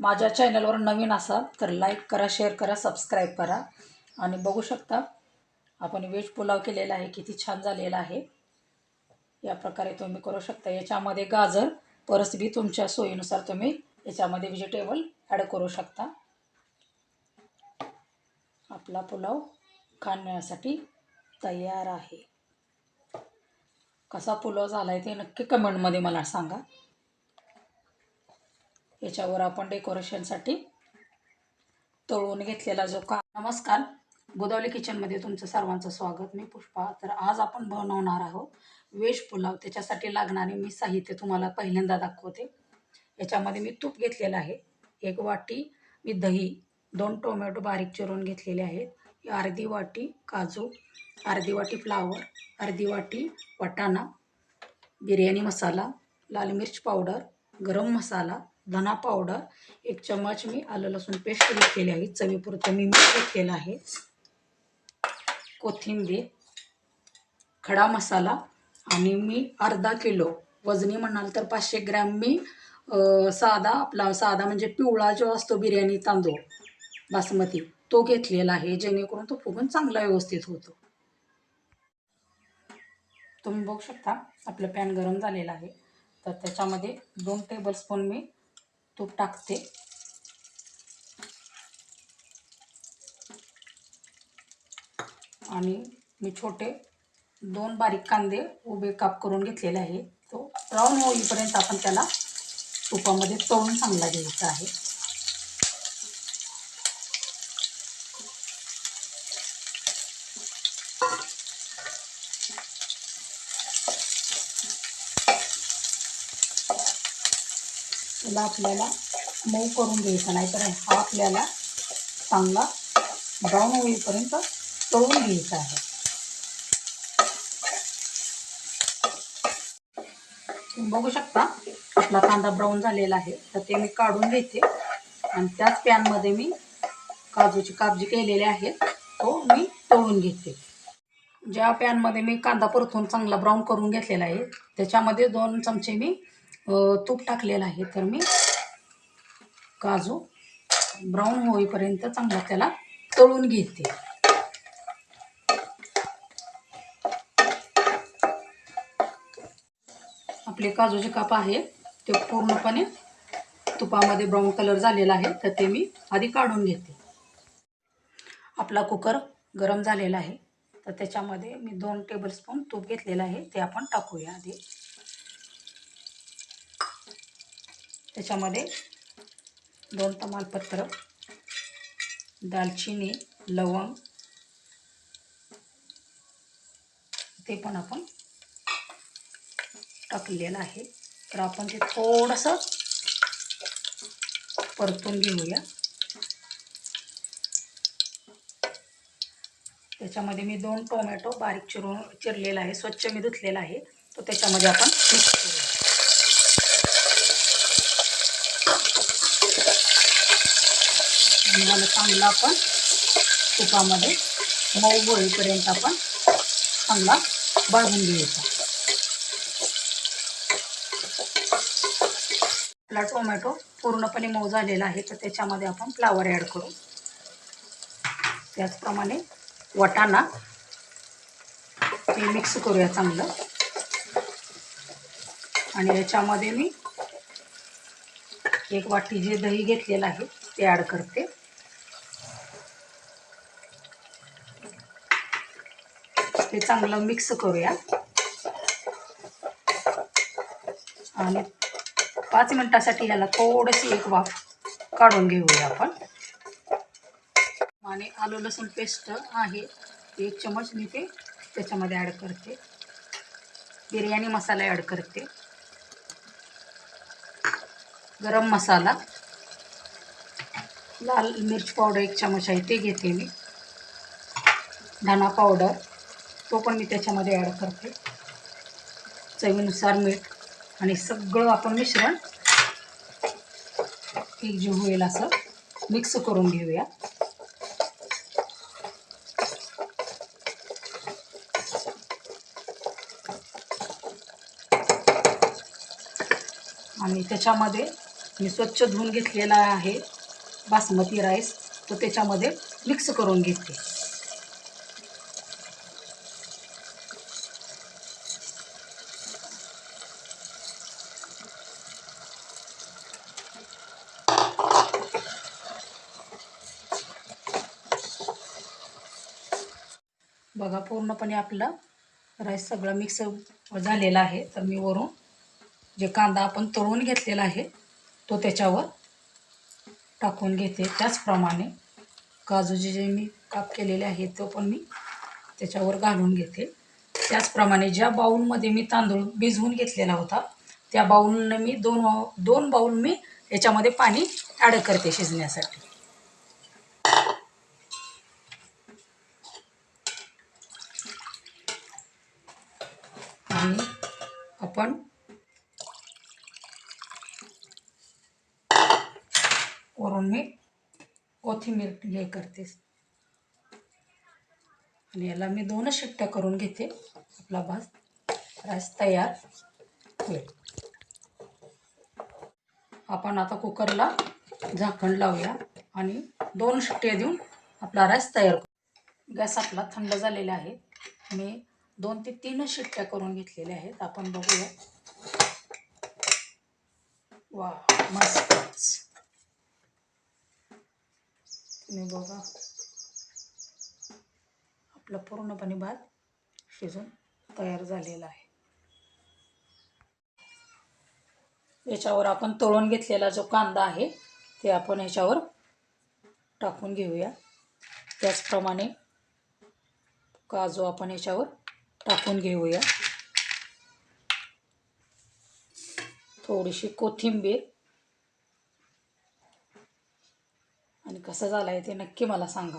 माझ्या चॅनलवर नवीन असाल तर लाईक करा शेअर करा सबस्क्राईब करा. आणि बघू शकता आपण वेज पुलाव केलेला आहे किती छान झालेला आहे. या प्रकारे तुम्ही करू शकता. याच्यामध्ये गाजर परसबी तुमच्या सोयीनुसार तुम्ही याच्यामध्ये व्हेजिटेबल ॲड करू शकता. आपला पुलाव खाण्यासाठी तयार आहे. कसा पुलाव झाला आहे ते नक्की कमेंटमध्ये मला सांगा. याच्यावर आपण डेकोरेशनसाठी तळून घेतलेला जो का नमस्कार. गोदावली किचनमध्ये तुमचं सर्वांचं स्वागत. मी पुष्पा. तर आज आपण बनवणार आहोत वेज पुलाव. त्याच्यासाठी लागणारे मी साहित्य तुम्हाला पहिल्यांदा दाखवते. याच्यामध्ये मी तूप घेतलेलं आहे. एक वाटी मी दही दोन टोमॅटो बारीक चिरून घेतलेले आहेत. अर्धी वाटी काजू अर्धी वाटी फ्लावर अर्धी वाटी वाटाणा बिर्याणी मसाला लाल मिर्च पावडर गरम मसाला धना पावडर एक चम्मच मी आलं लसूण पेस्ट घेतलेली आहे. चवीपुरतं मी मीठ घेतलेलं आहे. कोथिंबीर खडा मसाला आणि मी अर्धा किलो वजनी म्हणाल तर पाचशे ग्रॅम मी साधा आपला साधा म्हणजे पिवळा जो असतो बिर्याणी तांदूळ बासमती तो घेतलेला आहे जेणेकरून तो फुगून चांगला व्यवस्थित होतो. तुम्ही बघू शकता आपलं पॅन गरम झालेलं आहे. तर त्याच्यामध्ये दोन टेबलस्पून मी तूप टाकते. आणि मी छोटे दोन बारीक कांदे उभे काप करून घेतलेले आहे. तो ब्राऊन होईपर्यंत आपण त्याला तुपामध्ये तळून चांगला घ्यायचा आहे. त्याला आपल्याला मऊ करून घ्यायचा नाही तर हा आपल्याला चांगला ब्राऊन होईपर्यंत तळून घ्यायचा आहे. बघू शकता आपला कांदा ब्राऊन झालेला आहे. तर ते मी काढून घेते. आणि त्याच पॅनमध्ये मी काजूची काबजी केलेली आहे. आहेत तो मी तळून घेते. ज्या पॅनमध्ये मी कांदा परतून चांगला ब्राऊन करून घेतलेला आहे त्याच्यामध्ये दोन चमचे मी तूप टाकलेलं आहे तर मी काजू ब्राऊन होईपर्यंत चांगला त्याला तळून घेते. आपले काजूचे काप आहे ते पूर्णपणे तुपामध्ये ब्राऊन कलर झालेला आहे तर ते मी आधी काढून घेते. आपला कुकर गरम झालेला आहे तर त्याच्यामध्ये मी दोन टेबलस्पून तूप घेतलेलं आहे ते आपण टाकूया आधी. त्याच्यामध्ये दोन तमालपत्र दालचिनी लवंग ते पण आपण टाकलेलं आहे. तर आपण ते थोडंसं परतून घेऊया. त्याच्यामध्ये मी दोन टोमॅटो बारीक चिरून चिरलेला आहे स्वच्छ मी धुतलेला आहे. तो त्याच्यामध्ये आपण मिक्स करूया. आणि मला चांगला आपण तुपामध्ये मऊ होईपर्यंत आपण चांगला भाजून घ्यायचा. आपला टोमॅटो पूर्णपणे मऊ झालेला आहे तर त्याच्यामध्ये आपण फ्लावर ॲड करू. त्याचप्रमाणे वटाणा ते मिक्स करूया चांगलं. आणि याच्यामध्ये मी एक वाटी जे दही घेतलेलं आहे ते ॲड करते. ते चांगलं मिक्स करूया. आणि पाच मिनटासाठी ह्याला थोडीशी एक वाफ काढून घेऊया आपण. आणि आलू लसूण पेस्ट आहे. एक चमच मी ते त्याच्यामध्ये ॲड करते. बिर्याणी मसाला ॲड करते. गरम मसाला. लाल मिर्च पावडर एक चमच आहे ते घेते मी. धना पावडर तो पण मी त्याच्यामध्ये ॲड करते. चवीनुसार मीठ आणि सगळं आपण मिश्रण एकजीव होईल असं मिक्स करून घेऊया. आणि त्याच्यामध्ये मी स्वच्छ धुवून घेतलेला आहे बासमती राईस तो त्याच्यामध्ये मिक्स करून घेते. बघा पूर्णपणे आपला राईस सगळं मिक्स झालेला आहे. तर मी वरून जे कांदा आपण तळून घेतलेला आहे तो त्याच्यावर टाकून घेते. त्याचप्रमाणे काजूचे जे मी काप केलेले आहे तो पण मी त्याच्यावर घालून घेते. त्याचप्रमाणे ज्या बाऊलमध्ये मी तांदूळ भिजवून घेतलेला होता त्या बाऊलनं मी दोन दोन बाऊल मी याच्यामध्ये पाणी ॲड करते शिजण्यासाठी आणि आपण. वरून मी कोथिंबीर हे करते. आणि याला मी दोनच शिट्ट्या करून घेते. आपला भात राईस तयार होईल. आपण आता कुकरला झाकण लावूया आणि दोन शिट्ट्या देऊन आपला राईस तयार करू. गॅस आपला थंड झालेला आहे. मी दोन ते तीनच शिट्ट्या करून घेतलेल्या आहेत. आपण बघूया. वा मस्तच. तुम्ही बघा. आपला पूर्णपणे भात शिजून तयार झालेला आहे. याच्यावर आपण तळून घेतलेला जो कांदा आहे ते आपण याच्यावर टाकून घेऊया. त्याचप्रमाणे काजू आपण याच्यावर टाकून घेऊया. थोडीशी कोथिंबीर. आणि कसं झालं आहे ते नक्की मला सांगा.